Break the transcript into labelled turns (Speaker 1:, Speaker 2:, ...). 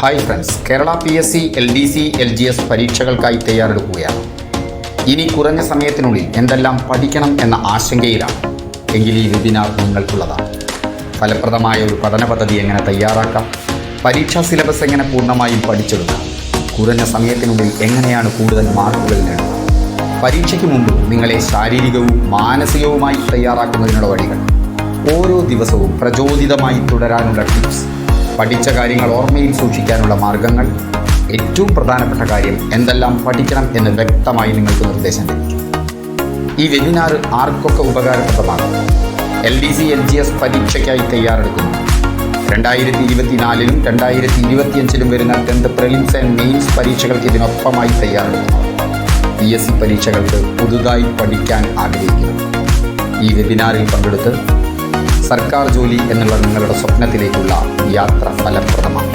Speaker 1: Hi friends Kerala P S C L D C L G S പരീക്ഷകൾക്കായി തയ്യാറെടുക്കുകയാണ്. ഇനി കുറഞ്ഞ സമയത്തിനുള്ളിൽ എന്തെല്ലാം പഠിക്കണം എന്ന ആശങ്കയിലാണ്. എങ്കിൽ ഈ വെബിനാർ നിങ്ങൾക്കുള്ളതാണ്. ഫലപ്രദമായ ഒരു പഠന പദ്ധതി എങ്ങനെ തയ്യാറാക്കാം? പരീക്ഷാ സിലബസ് എങ്ങനെ പൂർണമായും പഠിച്ചെടുക്കാം? കുറഞ്ഞ സമയത്തിനുള്ളിൽ എങ്ങനെയാണ് കൂടുതൽ മാർക്കുകൾ നേടുക? പരീക്ഷയ്ക്ക് മുമ്പ് നിങ്ങളെ ശാരീരികവും മാനസികവുമായി തയ്യാറാക്കുന്നതിനുള്ള വഴികൾ. ഓരോ ദിവസവും പ്രചോദിതമായി തുടരാനുള്ള ടിപ്സ് പഠിച്ച കാര്യങ്ങൾ ഓർമ്മയിൽ സൂക്ഷിക്കാനുള്ള മാർഗങ്ങൾ. ഏറ്റവും പ്രധാനപ്പെട്ട കാര്യം എന്തെല്ലാം പഠിക്കണം എന്ന് വ്യക്തമായി നിങ്ങൾക്ക് നിർദ്ദേശം ലഭിക്കും. ഈ വെബിനാർ ആർക്കൊക്കെ ഉപകാരപ്രദമാകും? L D C L G S പരീക്ഷയ്ക്കായി തയ്യാറെടുക്കുന്നു. രണ്ടായിരത്തി ഇരുപത്തിനാലിലും രണ്ടായിരത്തി ഇരുപത്തിയഞ്ചിലും വരുന്ന ടെൻത്ത് പ്രിലിംസ് ആൻഡ് മെയിൻസ് പരീക്ഷകൾക്ക് ഇതിനൊപ്പമായി തയ്യാറെടുക്കുന്നു. പി എസ് സി പരീക്ഷകൾക്ക് പുതുതായി പഠിക്കാൻ ആഗ്രഹിക്കുന്നു. ഈ വെബിനാറിൽ പങ്കെടുത്ത് സർക്കാർ ജോലി എന്നുള്ള നിങ്ങളുടെ സ്വപ്നത്തിലേക്കുള്ള യാത്ര ഫലപ്രദമാണ്.